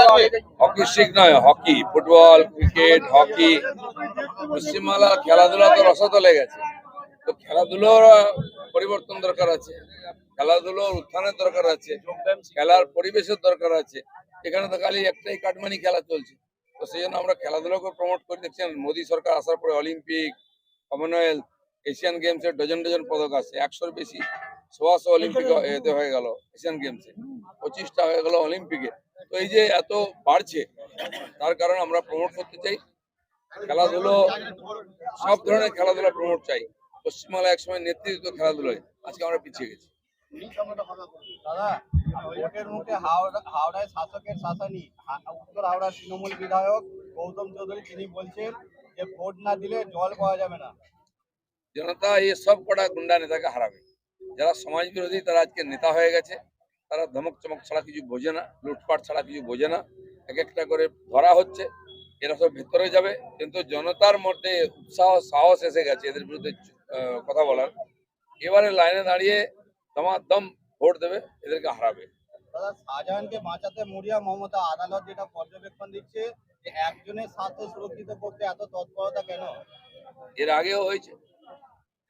লাগবে। হকি নয় hockey football cricket hockey. পশ্চিমবাংলার খেলাধুলা তো রসতলে গেছে। তো খেলাধুলোর পরিবর্তন দরকার আছে। খেলাধুলোর উত্থানের দরকার আছে। খেলার পরিবেশের দরকার আছে। এখানে তো খালি একটাই কাটমানি খেলা চলছে। তো সেই জন্য আমরা খেলাধুলাকে প্রমোট করে দেখছেন মোদী সরকার আসার পরে অলিম্পিক কমনওয়েলথ এশিয়ান গেমসে ডজন ডজন পদক আছে। একশোর বেশি। সোয়াশো অলিম্পিক এতে হয়ে গেল এশিয়ান গেমসে পঁচিশটা হয়ে গেল অলিম্পিকে তো এই যে এত বাড়ছে তার কারণে আমরা প্রমোট করতে চাই। খেলাধুলো সব ধরনের খেলাধুলা প্রমোট চাই। পশ্চিমবাংলা একসময় নেতৃত্ব খেলাধুলোয়। আজকে আমরা পিছিয়ে গেছি। দাদা ভোটের মুখে হাওড়া হাওড়ায় শাসকের উত্তর হাওড়ার তৃণমূল বিধায়ক গৌতম চৌধুরী তিনি বলছেন যে ভোট না দিলে জল পাওয়া যাবে না। জনতা এই সব কটা গুন্ডা নেতাকে হারাবে। যারা সমাজ বিরোধী তারা আজকে নেতা হয়ে গেছে। তারা ধমক চমক ছাড়া কিছু বোঝে না লুটপাট ছাড়া কিছু বোঝে না। এক একটা করে ধরা হচ্ছে এরা সব ভেতরে যাবে। কিন্তু জনতার মধ্যে উৎসাহ সাহস এসে গেছে এদের বিরুদ্ধে কথা বলার। এবারে লাইনে দাঁড়িয়ে দমাদম ভোট দেবে এদেরকে হারাবে। দাদা শাহজাহানকে বাঁচাতে মরিয়া মমতা আদালত যেটা পর্যবেক্ষণ দিচ্ছে যে একজনের স্বার্থ সুরক্ষিত করতে এত তৎপরতা কেন? এর আগেও হয়েছে।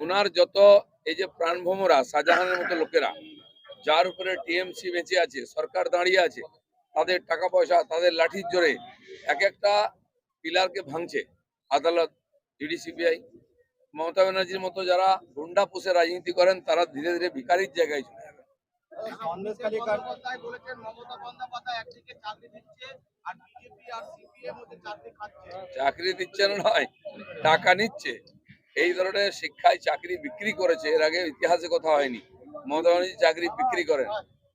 ওনার যত এই যে প্রাণভ্রমরা শাহজাহানের মতো লোকেরা যার উপরে টিএমসি বেঁচে আছে সরকার দাঁড়িয়ে আছে তাদের টাকা পয়সা তাদের লাঠির জোরে এক একটা পিলারকে ভাঙছে। আদালত ইডি সিবিআই মমতা ব্যানার্জির মতো যারা গুন্ডা পুষে রাজনীতি করেন তারা ধীরে ধীরে ভিকারির জায়গায় চলে যাবে। সন্দেশখালী কাণ্ড বলেছেন মমতা বন্দ্যোপাধ্যায় একদিকে চাকরি দিচ্ছে আর বিজেপি আর সিপিএম হচ্ছে চাকরি খাচ্ছে। চাকরি দিচ্ছে না নয় টাকা নিচ্ছে। এই ধরনের শিক্ষায় চাকরি বিক্রি করেছে এর আগে ইতিহাসে কথা হয়নি। মমতা ব্যানার্জি চাকরি বিক্রি করেন।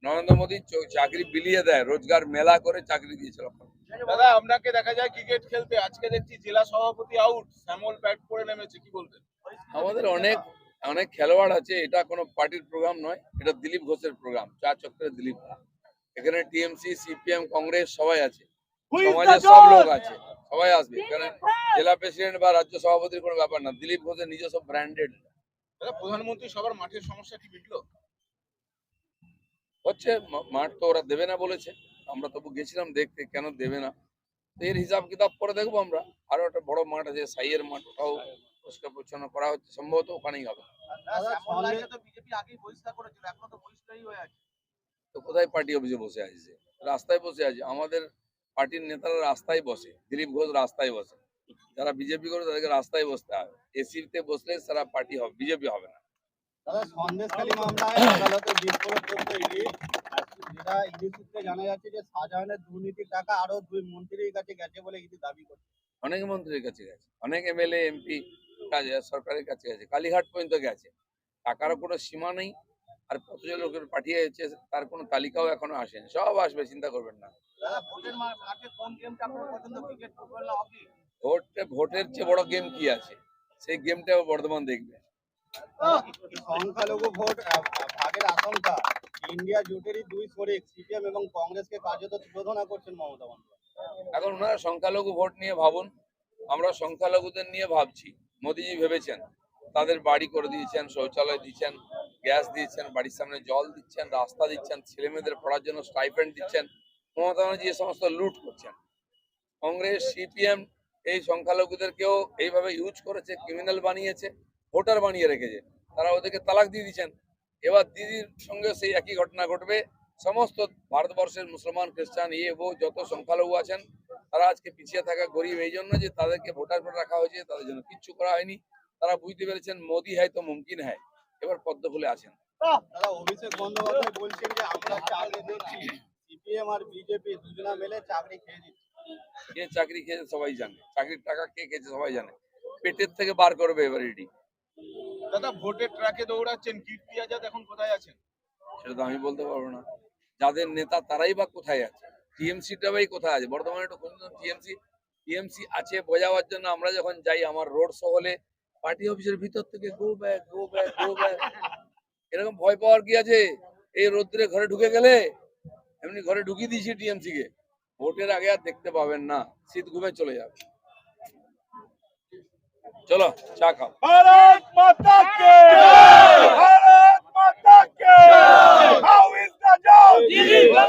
নরেন্দ্র মোদী চাকরি বিলিয়ে দেয় রোজগার মেলা করে চাকরি দিয়েছিল দাদা আপনাকে দেখা যায় ক্রিকেট খেলতে। আজকে দেখছি জেলা সভাপতি আউট শ্যামল ব্যাট করে নেমেছে কি বলবেন? আমাদের অনেক অনেক খেলোয়াড় আছে এটা কোনো পার্টির প্রোগ্রাম নয় এটা দিলীপ ঘোষের প্রোগ্রাম চা চক্রের দিলীপ। এখানে টিএমসি সিপিএম কংগ্রেস সবাই আছে। সমাজের সব লোক আছে সবাই আসবে। এখানে জেলা প্রেসিডেন্ট বা রাজ্য সভাপতির কোনো ব্যাপার না। দিলীপ ঘোষের নিজস্ব ব্র্যান্ডেড প্রধানমন্ত্রী সবার মাঠের সমস্যা কি মিটলো? হচ্ছে মাঠ তো ওরা দেবে না বলেছে। আমরা তবু গেছিলাম দেখতে কেন দেবে না? এর হিসাব কিতাব পরে দেখব আমরা। আরও একটা বড় মাঠ আছে সাইয়ের মাঠ ওটাও পরিষ্কার পরিচ্ছন্ন করা হচ্ছে। সম্ভবত ওখানেই হবে। দাদা তো বিজেপি আগেই বহিষ্কার করেছিল এখনও তো বহিষ্কারই হয়ে আছে। তো কোথায় পার্টি অফিসে বসে আছে? রাস্তায় বসে আছে। আমাদের পার্টির নেতারা রাস্তায় বসে দিলীপ ঘোষ রাস্তায় বসে। যারা বিজেপি করে তাদেরকে রাস্তায় বসতে হবে। এসিতে বসলে সারা পার্টি হবে বিজেপি হবে না। দাদা সন্দেশখালী মামলায় আদালতে বিস্ফোরক করতে ইডি যেটা ইডি সূত্রে জানা যাচ্ছে যে শাহজাহানের দুর্নীতির টাকা আরও দুই মন্ত্রীর কাছে গেছে বলে ইডি দাবি করছে। অনেক মন্ত্রীর কাছে গেছে অনেক এমএলএ এমপি কাজে সরকারের কাছে গেছে কালীঘাট পর্যন্ত গেছে। টাকারও কোনো সীমা নেই আর কতজন লোকের পাঠিয়েছে তার কোনো তালিকাও এখনও আসেনি। সব আসবে চিন্তা করবেন না। দাদা ভোটের মাঠে কোন গেমটা আপনার পছন্দ ক্রিকেট ফুটবল না হকি ভোটে ভোটের চেয়ে বড় গেম কি আছে? সেই গেমটা বর্ধমান দেখবে। সংখ্যালঘু ভোট ভাগের আশঙ্কা। ইন্ডিয়া জোটেরই দুই শরিক সিপিএম এবং কংগ্রেসকে কার্যত তুলোধনা করছেন মমতা বন্দ্যোপাধ্যায়। এখন ওনারা সংখ্যালঘু ভোট নিয়ে ভাবুন। আমরা সংখ্যালঘুদের নিয়ে ভাবছি। মোদিজি ভেবেছেন তাদের বাড়ি করে দিয়েছেন শৌচালয় দিচ্ছেন গ্যাস দিচ্ছেন বাড়ির সামনে জল দিচ্ছেন রাস্তা দিচ্ছেন ছেলে মেয়েদের পড়ার জন্য স্টাইপেন্ড দিচ্ছেন। মমতা ব্যানার্জি এ সমস্ত লুট করছেন। কংগ্রেস, সিপিএম এই সংখ্যালঘুদেরকেও এইভাবে ইউজ করেছে ক্রিমিনাল বানিয়েছে ভোটার বানিয়ে রেখেছে। তারা ওদেরকে তালাক দিয়ে দিচ্ছেন। এবার দিদির সঙ্গে সেই একই ঘটনা ঘটবে। সমস্ত ভারতবর্ষের মুসলমান, খ্রিস্টান ইয়ে বউ যত সংখ্যালঘু আছেন, তারা আজকে পিছিয়ে থাকা গরিব এই জন্য যে তাদেরকে ভোটার করে রাখা হয়েছে, তাদের জন্য কিচ্ছু করা হয়নি। তারা বুঝতে পেরেছেন মোদি হ্যায় তো মুমকিন হ্যায়। এবার পদ্ম ফুলে আছেন অভিষেক বন্দ্যোপাধ্যায় বলছেন যে আমরা চাকরি দিচ্ছি সিপিএম আর বিজেপি দুজনা মিলে চাকরি খেয়ে দিচ্ছে কে চাকরি খেয়েছে সবাই জানে। চাকরির টাকা কে খেয়েছে সবাই জানে। পেটের থেকে বার করবে এবার এটি দাদা ভোটের ট্র্যাকে দৌড়াচ্ছেন কীর্তি আজাদ এখন কোথায় আছেন? সেটা তো আমি বলতে পারব না। যাদের নেতা তারাই বা কোথায় আছে? টিএমসিটা ভাই কোথায় আছে? বর্তমানে একটু খুঁজুন টিএমসি টিএমসি আছে বোঝাবার জন্য আমরা যখন যাই আমার রোড শো হলে পার্টি অফিসের ভিতর থেকে go back go back go back. এরকম ভয় পাওয়ার কি আছে? এই রোদ্রে ঘরে ঢুকে গেলে এমনি ঘরে ঢুকিয়ে দিয়েছি টিএমসি কে ভোটের আগে আর দেখতে পাবেন না। শীত ঘুমে চলে যাবে। চলো চা খাও।